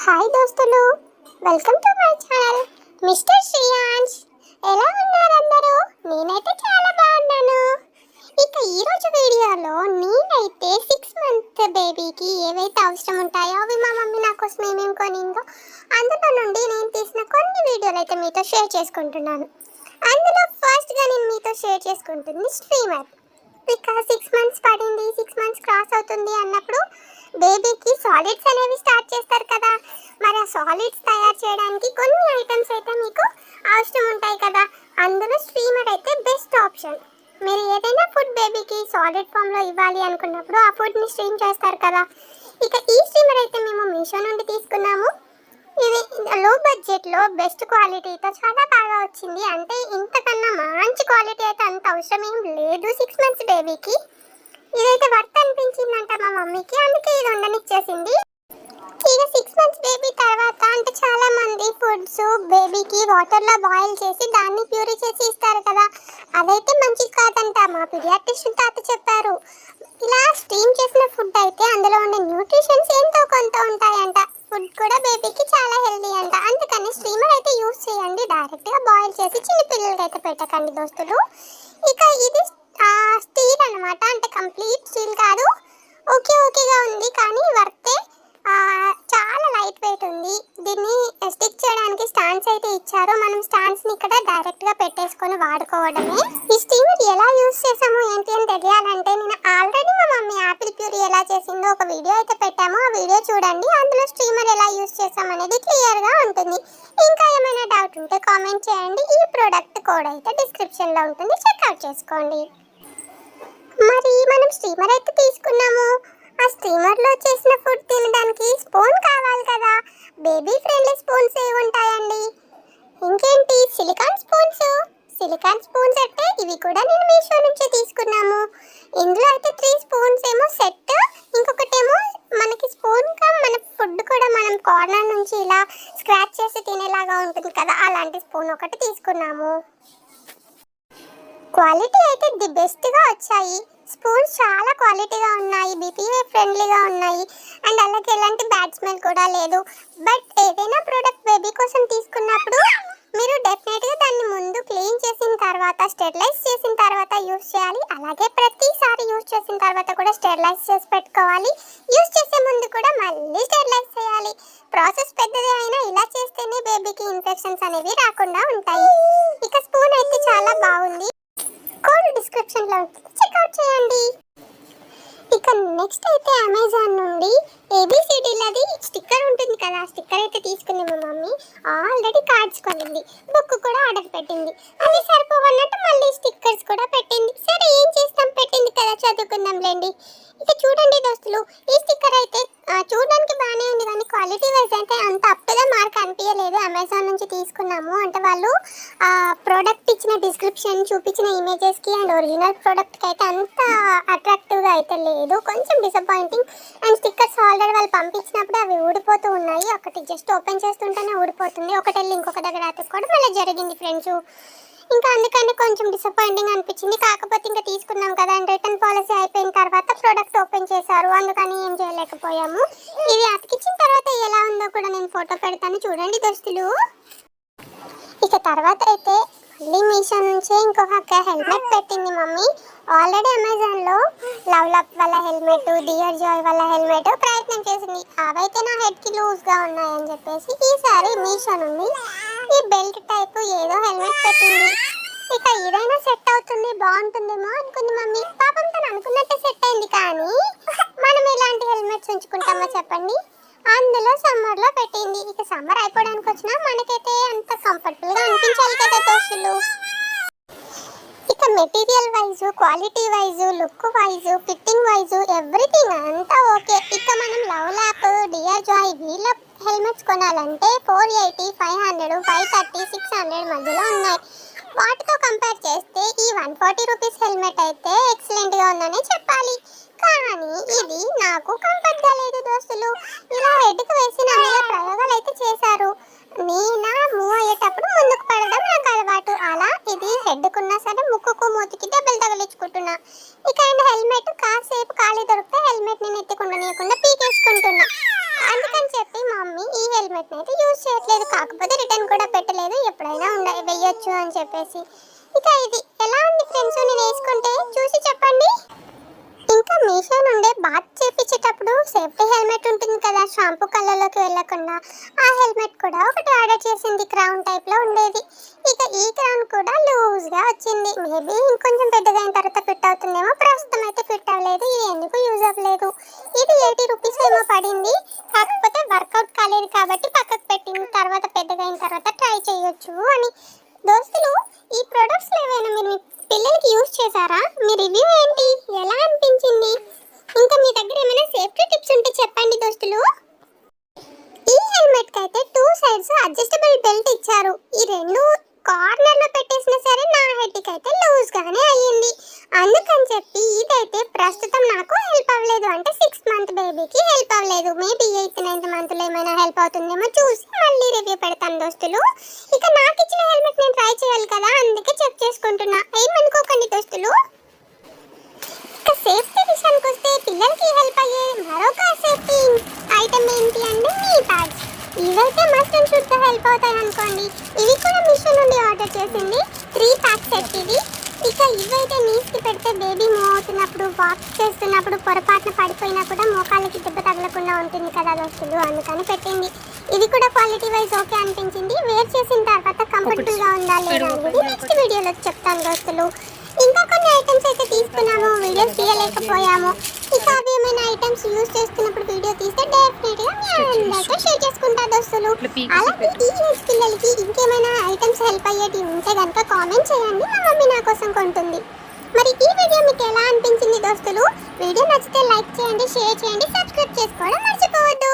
Hi దోస్తులు welcome to my channel mister Shreyansh ఎలా ఉన్నారు అందరూ? నేనైతే చాలా బాగున్నాను. ఇక ఈరోజు వీడియోలో నేనైతే సిక్స్ మంత్ బేబీకి ఏవైతే అవసరం ఉంటాయో అవి మా మమ్మీ నా కోసం ఏమేమి కొనిందో అందులో నుండి నేను తీసిన కొన్ని వీడియోలు అయితే మీతో షేర్ చేసుకుంటున్నాను. అందులో ఫస్ట్గా నేను మీతో షేర్ చేసుకుంటుంది స్ట్రీమర్. ఇక సిక్స్ మంత్స్ పడింది సిక్స్ మంత్స్ క్రాస్ అవుతుంది అన్నప్పుడు బేబీకి సాలిడ్స్ అనేవి స్టార్ట్ చేస్తారు కదా. మరి ఆ సాలిడ్స్ తయారు చేయడానికి కొన్ని ఐటమ్స్ అయితే మీకు అవసరం ఉంటాయి కదా. అందులో స్ట్రీమర్ అయితే బెస్ట్ ఆప్షన్. మీరు ఏదైనా ఫుడ్ బేబీకి సాలిడ్ ఫామ్లో ఇవ్వాలి అనుకున్నప్పుడు ఆ ఫుడ్ని స్ట్రీమ్ చేస్తారు కదా. ఇక ఈ స్ట్రీమర్ అయితే మేము మీషో నుండి తీసుకున్నాము. ఇది లో బడ్జెట్లో బెస్ట్ క్వాలిటీతో చాలా బాగా వచ్చింది. అంటే ఇంతకన్నా మంచి క్వాలిటీ అయితే అంత అవసరం ఏం లేదు సిక్స్ మంత్స్ బేబీకి. ఇదైతే వర్త్ అనిపించిందంట మా మమ్మీకి అందుకే ఇది ఉండనిచ్చేసింది. ఇక సిక్స్ మంత్స్ బేబీ తర్వాత అంటే చాలా మంది ఫుడ్స్ బేబీకి వాటర్లో బాయిల్ చేసి దాన్ని ప్యూరీ చేసి ఇస్తారు కదా. అదైతే మంచిది కాదంట మా పిడియాట్రిషన్ తాత చెప్పారు. ఇలా స్టీమ్ చేసిన ఫుడ్ అయితే అందులో ఉండే న్యూట్రిషన్స్ ఎంతో కొంత ఉంటాయంట. ఫుడ్ కూడా బేబీకి చాలా హెల్దీ అంట. అందుకని స్టీమర్ అయితే యూస్ చేయండి. డైరెక్ట్గా బాయిల్ చేసి చిన్న పిల్లలకి అయితే పెట్టకండి దోస్తులు. ఇక ఇది స్టీల్ అన్నమాట. అంటే కంప్లీట్ స్టీల్ కాదు. ఓకే ఓకేగా ఉంది. కానీ వర్తే చాలా లైట్ వెయిట్ ఉంది. దీన్ని స్టిక్ చేయడానికి స్టాండ్స్ అయితే ఇచ్చారు. మనం స్టాండ్స్ని ఇక్కడ డైరెక్ట్గా పెట్టేసుకొని వాడుకోవడమే. ఈ స్టీమర్ ఎలా యూస్ చేసాము ఏంటి అని తెలియాలంటే నేను ఆల్రెడీ మా మమ్మీ యాపిల్ ప్యూరీ ఎలా చేసిందో ఒక వీడియో అయితే పెట్టాము. ఆ వీడియో చూడండి. అందులో స్టీమర్ ఎలా యూస్ చేసాం అనేది ఉంటుంది. ఇంకా ఏమైనా డౌట్ ఉంటే కామెంట్ చేయండి. ఈ ప్రోడక్ట్ కోడ్ అయితే డిస్క్రిప్షన్లో ఉంటుంది. చెక్అవుట్ చేసుకోండి. మరి మనం స్టీమర్ అయితే తీసుకున్నాము. ఆ స్టీమర్లో చేసిన ఫుడ్ తినడానికి స్పూన్ కావాలి కదా. బేబీ ఫ్రెండ్లీ స్పూన్స్ ఏ ఉంటాయండి. ఇంకేంటి? సిలికాన్ స్పూన్స్ సిలికాన్ స్పూన్స్ అంటే ఇవి కూడా నేను మీషో నుంచి తీసుకున్నాము. ఇందులో అయితే త్రీ స్పూన్స్ ఏమో సెట్ ఇంకొకటేమో మనకి స్పూన్గా మన ఫుడ్ కూడా మనం కార్నర్ నుంచి ఇలా స్క్రాచ్ చేసి తినేలాగా ఉంటుంది కదా. అలాంటి స్పూన్ ఒకటి తీసుకున్నాము. క్వాలిటీ అయితే ది బెస్ట్గా వచ్చాయి. స్పూన్స్ చాలా క్వాలిటీగా ఉన్నాయి బీపీఏ ఫ్రెండ్లీగా ఉన్నాయి. అండ్ అలాగే ఎలాంటి బ్యాడ్ స్మెల్ కూడా లేదు. బట్ ఏదైనా ప్రోడక్ట్ బేబీ కోసం తీసుకున్నప్పుడు మీరు డెఫినెట్గా దాన్ని ముందు క్లీన్ చేసిన తర్వాత స్టెరిలైజ్ చేసిన తర్వాత యూస్ చేయాలి. అలాగే ప్రతిసారి యూస్ చేసిన తర్వాత కూడా స్టెరిలైజ్ చేసి పెట్టుకోవాలి. యూస్ చేసే ముందు కూడా మళ్ళీ స్టెరిలైజ్ చేయాలి. ప్రాసెస్ పెద్దది అయినా ఇలా చేస్తేనే బేబీకి ఇన్ఫెక్షన్స్ అనేవి రాకుండా ఉంటాయి. ఇక స్పూన్ అయితే చాలా బాగుంది. కోడ్ డిస్క్రిప్షన్లో ఉంటుంది చెక్అవుట్ చేయండి. ఇక నెక్స్ట్ అయితే అమెజాన్ నుండి ఏబిసిడీలది స్టిక్కర్ ఉంటుంది కదా స్టిక్కర్ అయితే తీసుకుంది మా మమ్మీ. ఆల్రెడీ కార్డ్స్ కొనింది బుక్ కూడా ఆర్డర్ పెట్టింది. అవి సరిపోవన్నట్టు మళ్ళీ స్టిక్కర్స్ కూడా పెట్టింది. సరే ఏం చేస్తాం? పెట్టింది కదా చదువుకుందాంలేండి లేండి. ఇచ్చిన డిస్క్రిప్షన్ చూపించిన ఇమేజెస్కి అండ్ ఒరిజినల్ ప్రోడక్ట్కి అయితే అంత అట్రాక్టివ్గా అయితే లేదు. కొంచెం డిసప్పాయింటింగ్ అండ్ స్టిక్కర్స్ ఆల్రెడీ వాళ్ళు పంపించినప్పుడు అవి ఊడిపోతూ ఉన్నాయి. ఒకటి జస్ట్ ఓపెన్ చేస్తుంటేనే ఊడిపోతుంది. ఒకటి వెళ్ళి ఇంకొక దగ్గర అతుక్కోవడం అలా జరిగింది ఫ్రెండ్స్ ఇంకా అందుకని కొంచెం డిసప్పాయింటింగ్ అనిపించింది. కాకపోతే ఇంకా తీసుకున్నాం కదా అండ్ రిటర్న్ పాలసీ అయిపోయిన తర్వాత ప్రోడక్ట్ ఓపెన్ చేశారు. అందుకని ఏం చేయలేకపోయాము. ఇది అతికించిన తర్వాత ఎలా ఉందో కూడా నేను ఫోటో పెడతాను. చూడండి దోస్తులు. ఇక తర్వాత అయితే మళ్ళీ మీషో నుంచి ఇంకొక హెల్మెట్ పెట్టింది మమ్మీ. ఆల్రెడీ అమెజాన్లో లవ్ లప్ వాళ్ళ హెల్మెట్ డియర్ జాయ్ వాళ్ళ హెల్మెట్ ప్రయత్నం చేసింది. అవైతే నా హెడ్కి లూజ్గా ఉన్నాయని చెప్పేసి ఈసారి మీషో నుండి ఈ బెల్ట్ టైప్ ఏదో హెల్మెట్ పెట్టింది. ఇక ఏదైనా సెట్ అవుతుంది బాగుంటుందేమో అనుకుంది మమ్మీ. పాపం తను అనుకున్నట్టే సెట్ అయింది కానీ మనం ఎలాంటి హెల్మెట్స్ ఉంచుకుంటామో చెప్పండి. అందులో సమ్మర్లో పెట్టింది. ఇక సమ్మర్ అయిపోవడానికి వచ్చినా మనకైతే అంత కంఫర్టబుల్గా అనిపించాలి కదా దోస్తులు. ఇక material wise quality wise look wise fitting wise everything అంతా ఓకే ఇక మనం లవ్ ల్యాప్ డియర్ జాయ్ వీళ్ళ హెల్మెట్స్ కొనాలంటే four eighty five hundred five thirty six hundred మధ్యలో ఉన్నాయి. వాటితో కంపేర్ చేస్తే ఈ వన్ ఫార్టీ రూపీస్ హెల్మెట్ అయితే ఎక్సలెంట్గా ఉందని ఉందనే చెప్పాలి. కానీ ఇది నాకు కంఫర్ట్గా లేదు దోస్తులు. ఇలా హెడ్కి వేసి నా మీద ప్రయోగాలు అయితే చేశారు. నేనా మూవ్ అయ్యేటప్పుడు ముందుకు పడడం నాకు అలవాటు. అలా ఇది హెడ్కున్నా సరే ముక్కుకు మూతికి దెబ్బలు తగిలించుకుంటున్నా. ఇక అండ్ హెల్మెట్ కాసేపు ఖాళీ దొరికితే హెల్మెట్ నేను ఎత్తుకుండనీయకుండా పీకేసుకుంటున్నా. అందుకని చెప్పి మమ్మీ ఈ హెల్మెట్ అయితే యూజ్ చేయట్లేదు. కాకపోతే రిటర్న్ కూడా పెట్టలేదు. ఎప్పుడైనా ఉండ వెయ్యొచ్చు అని చెప్పేసి. ఇక ఇది సేఫ్టీ హెల్మెట్ ఉంటుంది కదా షాంపూ కళ్ళలోకి వెళ్ళకుండా. ఆ హెల్మెట్ కూడా ఒకటి ఆర్డర్ చేసింది క్రౌన్ టైప్లో ఉండేది. ఇక ఈ క్రౌన్ కూడా లూజ్గా వచ్చింది. మేబీ ఇంకొంచెం పెద్దదైన తర్వాత ఫిట్ అవుతుందేమో ప్రస్తుతం అయితే ఫిట్ అవ్వలేదు. ఇది ఎందుకు యూజ్ అవ్వలేదు? ఇది ఎయిటీ రూపీస్ ఏమో పడింది. కాకపోతే వర్కౌట్ కాలేదు కాబట్టి పక్కకు పెట్టింది తర్వాత పెద్దదైన తర్వాత ట్రై చేయొచ్చు అని. దోస్తులు ఈ ప్రొడక్ట్స్ ఏవైనా మీరు పిల్లలకి యూజ్ చేశారా? మీ రివ్యూ ఏంటి? ఎలా అనిపించింది ఇంకా మీ దగ్గర ఏమైనా సేఫ్టీ టిప్స్ ఉంటే చెప్పండి దోస్తులు ఈ హెల్మెట్కి అయితే టూ సైడ్స్ అడ్జస్టబుల్ బెల్ట్ ఇచ్చారు. ఈ రెండు కార్నర్లో పెట్టేసినా సరే నా హెడ్కి అయితే లూజ్ గానే అయ్యింది. అందుకని చెప్పి ఇదైతే ప్రస్తుతం నాకు హెల్ప్ అవ్వలేదు. అంటే సిక్స్ మంత్ బేబీకి హెల్ప్ అవ్వలేదు. మేబీ ఎయిత్ నైన్త్ మంత్లో ఏమైనా హెల్ప్ అవుతుందేమో చూసి మళ్ళీ రివ్యూ పెడతాను దోస్తులు. ఇక నాకు ఇచ్చిన హెల్మెట్ నేను ట్రై చేయాలి కదా అందుకే చెక్ చేసుకుంటున్నా. ఏమనుకోకండి దోస్తులు? ఇక సేఫ్టీ విషయానికి వస్తే పిల్లలకి హెల్ప్ అయ్యే మరొక సేఫ్టీ ఐటమ్ ఏంటి అంటే మీ ప్యాడ్స్ ఇవైతే మస్ట్ అవుతాయి అనుకోండి ఇవి కూడా మిషన్ నుండి ఆర్డర్ చేసింది. త్రీ ప్యాక్ సెట్ ఇది. ఇక ఇవైతే నీస్కి పెడితే బేబీ మూవ్ అవుతున్నప్పుడు వాక్ చేస్తున్నప్పుడు పొరపాటున పడిపోయినా కూడా మోకాళ్ళకి దెబ్బ తగలకుండా ఉంటుంది కదా దోస్తులు. అందుకని పెట్టింది. ఇది కూడా క్వాలిటీ వైజ్ ఓకే అనిపించింది. వేర్ చేసిన తర్వాత కంఫర్టబుల్గా ఉందా లేదా అనేది నెక్స్ట్ వీడియోలో చెప్తాను దోస్తులు. ఇంకా కొన్ని ఐటమ్స్ అయితే తీసుకున్నాము. వీడియోస్ తీయలేకపోయాము. ఐటమ్స్ యూజ్ చేస్తున్నప్పుడు వీడియో తీస్తే డెఫినెట్గా మీ అందరితో షేర్ చేసుకుంటా దోస్తులు అలాగే టీనేజ్ పిల్లలకి ఇంకేమైనా ఐటమ్స్ హెల్ప్ అయ్యేటి ఉంటే కనుక కామెంట్ చేయండి మా మమ్మీ నా కోసం కొంటుంది. మరి ఈ వీడియో మీకు ఎలా అనిపించింది దోస్తులు? వీడియో నచ్చితే లైక్ చేయండి షేర్ చేయండి సబ్స్క్రైబ్ చేసుకోవడం మర్చిపోవద్దు.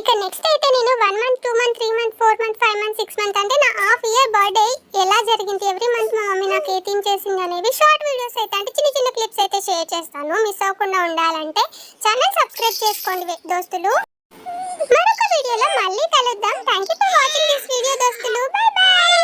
ఇక నెక్స్ట్ అయితే నేను one month two month three month four month five month six month అంటే నా హాఫ్ ఇయర్ బర్త్డే ఎలా జరిగింది ఎవ్రీ మంత్ మా మమ్మీ నాకు ఏ థీమ్ చేసింది అనేవి షార్ట్ వీడియోస్ అయితే అంటే చిన్న చిన్న క్లిప్స్ అయితే షేర్ చేస్తాను. మిస్ అవ్వకుండా ఉండాలంటే ఛానల్ సబ్స్క్రైబ్ చేసుకోండి దోస్తులు. మరొక వీడియోలో మళ్ళీ కలుద్దాం. Thank you for watching this video దోస్తులు. బై